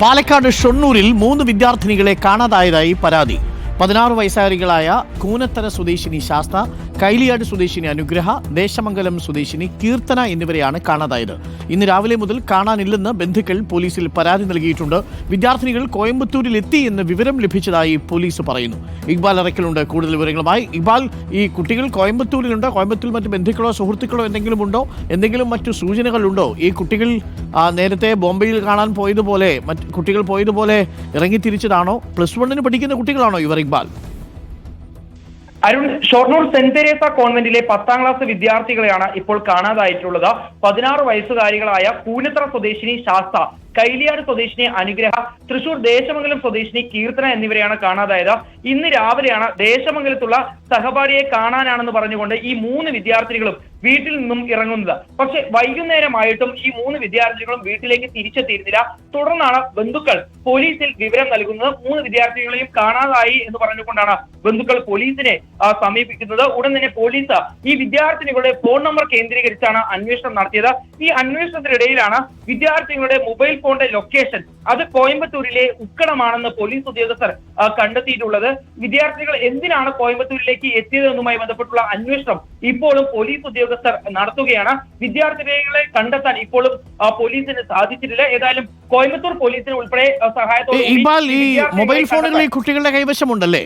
പാലക്കാട് ഷൊണ്ണൂരിൽ മൂന്ന് വിദ്യാർത്ഥിനികളെ കാണാതായതായി പരാതി. പതിനാറ് വയസ്സുകാരികളായ കൂനത്തര സ്വദേശിനി ശാസ്ത കൈലിയാട് സ്വദേശിനി അനുഗ്രഹ ദേശമംഗലം സ്വദേശിനി കീർത്തന എന്നിവരെയാണ് കാണാതായത്. ഇന്ന് രാവിലെ മുതൽ കാണാനില്ലെന്ന് ബന്ധുക്കൾ പോലീസിൽ പരാതി നൽകിയിട്ടുണ്ട്. വിദ്യാർത്ഥിനികൾ കോയമ്പത്തൂരിൽ എത്തി എന്ന് വിവരം ലഭിച്ചതായി പോലീസ് പറയുന്നു. ഇക്ബാൽ അറക്കലുണ്ട് കൂടുതൽ വിവരങ്ങളുമായി ഇക്ബാൽ ഈ കുട്ടികൾ കോയമ്പത്തൂരിലുണ്ടോ? കോയമ്പത്തൂരിൽ മറ്റ് ബന്ധുക്കളോ സുഹൃത്തുക്കളോ എന്തെങ്കിലും ഉണ്ടോ? എന്തെങ്കിലും മറ്റു സൂചനകളുണ്ടോ? ഈ കുട്ടികൾ നേരത്തെ ബോംബെയിൽ കാണാൻ പോയതുപോലെ മറ്റ് കുട്ടികൾ പോയതുപോലെ ഇറങ്ങി തിരിച്ചതാണോ പ്ലസ് വണ്ണിന് പഠിക്കുന്ന കുട്ടികളാണോ ഇവർ ഇക്ബാൽ? അരുൺ ഷൊർണൂർ സെന്റ് തെരേസ കോൺവെന്റിലെ പത്താം ക്ലാസ് വിദ്യാർത്ഥികളെയാണ് ഇപ്പോൾ കാണാതായിട്ടുള്ളത്. പതിനാറ് വയസ്സുകാരികളായ കൂനത്ര സ്വദേശിനി ശാസ്ത കൈലിയാട് സ്വദേശിനി അനുഗ്രഹ തൃശൂർ ദേശമംഗലം സ്വദേശിനി കീർത്തന എന്നിവരെയാണ് കാണാതായത്. ഇന്ന് രാവിലെയാണ് ദേശമംഗലത്തുള്ള സഹപാഠിയെ കാണാനാണെന്ന് പറഞ്ഞുകൊണ്ട് ഈ മൂന്ന് വിദ്യാർത്ഥിനികളും വീട്ടിൽ നിന്നും ഇറങ്ങുന്നത്. പക്ഷെ വൈകുന്നേരമായിട്ടും ഈ മൂന്ന് വിദ്യാർത്ഥികളും വീട്ടിലേക്ക് തിരിച്ചെത്തിയിരുന്നില്ല. തുടർന്നാണ് ബന്ധുക്കൾ പോലീസിൽ വിവരം നൽകുന്നത്. മൂന്ന് വിദ്യാർത്ഥികളെയും കാണാതായി എന്ന് പറഞ്ഞുകൊണ്ടാണ് ബന്ധുക്കൾ പോലീസിനെ സമീപിക്കുന്നത്. ഉടൻ തന്നെ പോലീസ് ഈ വിദ്യാർത്ഥിനികളുടെ ഫോൺ നമ്പർ കേന്ദ്രീകരിച്ചാണ് അന്വേഷണം നടത്തിയത്. ഈ അന്വേഷണത്തിനിടയിലാണ് വിദ്യാർത്ഥികളുടെ മൊബൈൽ ഫോണിന്റെ ലൊക്കേഷൻ അത് കോയമ്പത്തൂരിലെ ഉക്കടമാണെന്ന് പോലീസ് ഉദ്യോഗസ്ഥർ കണ്ടെത്തിയിട്ടുള്ളത്. വിദ്യാർത്ഥികൾ എന്തിനാണ് കോയമ്പത്തൂരിലേക്ക് എത്തിയതെന്നുമായി ബന്ധപ്പെട്ടുള്ള അന്വേഷണം ഇപ്പോഴും പോലീസ് ഉദ്യോഗസ്ഥർ നടത്തുകയാണ്. വിദ്യാർത്ഥികളെ കണ്ടെത്താൻ ഇപ്പോഴും പോലീസിന് സാധിച്ചിട്ടില്ല. ഏതായാലും കോയമ്പത്തൂർ പോലീസിന് ഉൾപ്പെടെ സഹായത്തോടെ ഈ- മൊബൈൽ ഫോണുകൾ ഈ കുട്ടികളുടെ കൈവശമുണ്ടല്ലേ?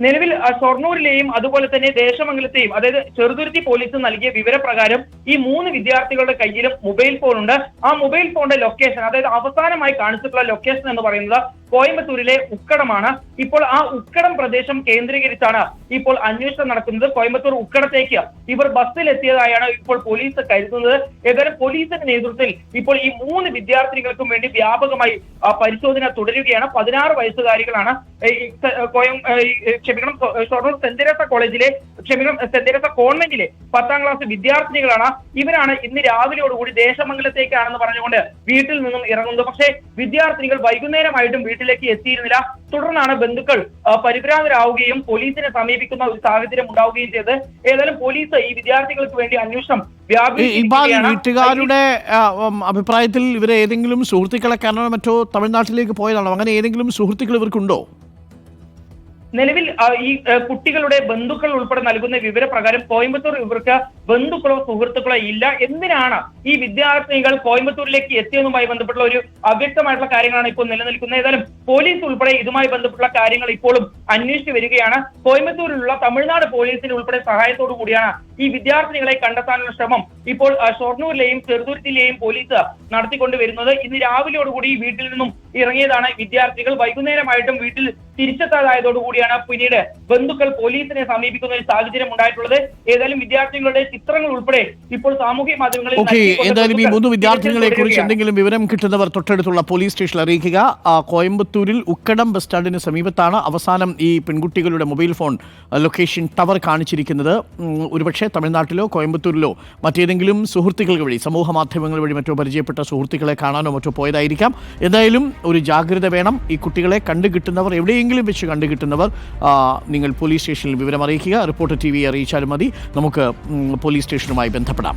നിലവിൽ ഷൊർണൂരിലെയും അതുപോലെ തന്നെ ദേശമംഗലത്തെയും അതായത് ചെറുതുരുത്തി പോലീസ് നൽകിയ വിവരപ്രകാരം ഈ മൂന്ന് വിദ്യാർത്ഥികളുടെ കയ്യിലും മൊബൈൽ ഫോൺ ഉണ്ട് ആ മൊബൈൽ ഫോണിന്റെ ലൊക്കേഷൻ അതായത് അവസാനമായി കാണിച്ചിട്ടുള്ള ലൊക്കേഷൻ എന്ന് പറയുന്നത് കോയമ്പത്തൂരിലെ ഉക്കടമാണ്. ഇപ്പോൾ ആ ഉക്കടം പ്രദേശം കേന്ദ്രീകരിച്ചാണ് ഇപ്പോൾ അന്വേഷണം നടക്കുന്നത്. കോയമ്പത്തൂർ ഉക്കടത്തേക്ക് ഇവർ ബസ്സിലെത്തിയതായാണ് ഇപ്പോൾ പോലീസ് കരുതുന്നത്. ഏതായാലും പോലീസിന്റെ നേതൃത്വത്തിൽ ഇപ്പോൾ ഈ മൂന്ന് വിദ്യാർത്ഥിനികൾക്കും വേണ്ടി വ്യാപകമായി പരിശോധന തുടരുകയാണ്. പതിനാറ് വയസ്സുകാരികളാണ് കോയം ക്ഷമിക്കണം ഷൊർണൂർ സെന്റ് തെരേസ കോളേജിലെ ക്ഷമിക്കണം സെന്റ് തെരേസ കോൺവെന്റിലെ പത്താം ക്ലാസ് വിദ്യാർത്ഥിനികളാണ്. ഇവരാണ് ഇന്ന് രാവിലെയോടുകൂടി ദേശമംഗലത്തേക്കാണെന്ന് പറഞ്ഞുകൊണ്ട് വീട്ടിൽ നിന്നും ഇറങ്ങുന്നത്. പക്ഷേ വിദ്യാർത്ഥിനികൾ വൈകുന്നേരമായിട്ടും വീട്ടിലേക്ക് എത്തിയിരുന്നില്ല. തുടർന്നാണ് ബന്ധുക്കൾ പരിഭ്രാന്തരാവുകയും പോലീസിനെ സമീപിക്കുന്ന ഒരു സാഹചര്യം ഉണ്ടാവുകയും ചെയ്ത് ഏതായാലും പോലീസ് ഈ വിദ്യാർത്ഥികൾക്ക് വേണ്ടി അന്വേഷണം. വീട്ടുകാരുടെ അഭിപ്രായത്തിൽ ഇവരെ ഏതെങ്കിലും സുഹൃത്തുക്കളെ കാരണം മറ്റോ തമിഴ്നാട്ടിലേക്ക് പോയതാണോ? അങ്ങനെ ഏതെങ്കിലും സുഹൃത്തുക്കൾ ഇവർക്കുണ്ടോ? നിലവിൽ ഈ കുട്ടികളുടെ ബന്ധുക്കൾ ഉൾപ്പെടെ നൽകുന്ന വിവരപ്രകാരം കോയമ്പത്തൂർ ഇവർക്ക് ബന്ധുക്കളോ സുഹൃത്തുക്കളോ ഇല്ല. എന്തിനാണ് ഈ വിദ്യാർത്ഥിനികൾ കോയമ്പത്തൂരിലേക്ക് എത്തിയതുമായി ബന്ധപ്പെട്ട ഒരു അവ്യക്തമായിട്ടുള്ള കാര്യങ്ങളാണ് ഇപ്പോൾ നിലനിൽക്കുന്നത്. ഏതായാലും പോലീസ് ഉൾപ്പെടെ ഇതുമായി ബന്ധപ്പെട്ടുള്ള കാര്യങ്ങൾ ഇപ്പോഴും അന്വേഷിച്ചു വരികയാണ്. കോയമ്പത്തൂരിലുള്ള തമിഴ്നാട് പോലീസിന്റെ ഉൾപ്പെടെ സഹായത്തോടു കൂടിയാണ് ഈ വിദ്യാർത്ഥിനികളെ കണ്ടെത്താനുള്ള ശ്രമം ഇപ്പോൾ ഷൊർണൂരിലെയും ചെറുതുരുത്തിലെയും പോലീസ് നടത്തിക്കൊണ്ട് വരുന്നത്. ഇന്ന് രാവിലെയോടുകൂടി വീട്ടിൽ നിന്നും ഇറങ്ങിയതാണ് വിദ്യാർത്ഥികൾ. വൈകുന്നേരമായിട്ടും വീട്ടിൽ തിരിച്ചെത്താതായതോടുകൂടിയാണ് പിന്നീട് ബന്ധുക്കൾ പോലീസിനെ സമീപിക്കുന്ന ഒരു സാഹചര്യം ഉണ്ടായിട്ടുള്ളത്. ഏതായാലും വിദ്യാർത്ഥികളുടെ ചിത്രങ്ങൾ ഉൾപ്പെടെ ഇപ്പോൾ സാമൂഹ്യ മാധ്യമങ്ങളിൽ ഓക്കെ എന്തായാലും ഈ മൂന്ന് വിദ്യാർത്ഥികളെ കുറിച്ച് എന്തെങ്കിലും വിവരം കിട്ടുന്നവർ തൊട്ടടുത്തുള്ള പോലീസ് സ്റ്റേഷനിൽ അറിയിക്കുക. കോയമ്പത്തൂരിൽ ഉക്കടം ബസ് സ്റ്റാൻഡിന് സമീപത്താണ് അവസാനം ഈ പെൺകുട്ടികളുടെ മൊബൈൽ ഫോൺ ലൊക്കേഷൻ ടവർ കാണിച്ചിരിക്കുന്നത്. ഒരുപക്ഷെ തമിഴ്നാട്ടിലോ കോയമ്പത്തൂരിലോ മറ്റേതെങ്കിലും സുഹൃത്തുക്കൾ വഴി സമൂഹ മാധ്യമങ്ങൾ വഴി മറ്റോ പരിചയപ്പെട്ട സുഹൃത്തുക്കളെ കാണാനോ മറ്റോ പോയതായിരിക്കാം. എന്തായാലും ഒരു ജാഗ്രത വേണം. ഈ കുട്ടികളെ കണ്ടുകിട്ടുന്നവർ എവിടെയെങ്കിലും വെച്ച് കണ്ടുകിട്ടുന്നവർ നിങ്ങൾ പോലീസ് സ്റ്റേഷനിൽ വിവരം അറിയിക്കുക. റിപ്പോർട്ടർ ടി വി അറിയിച്ചാലും മതി. നമുക്ക് പോലീസ് സ്റ്റേഷനുമായി ബന്ധപ്പെടാം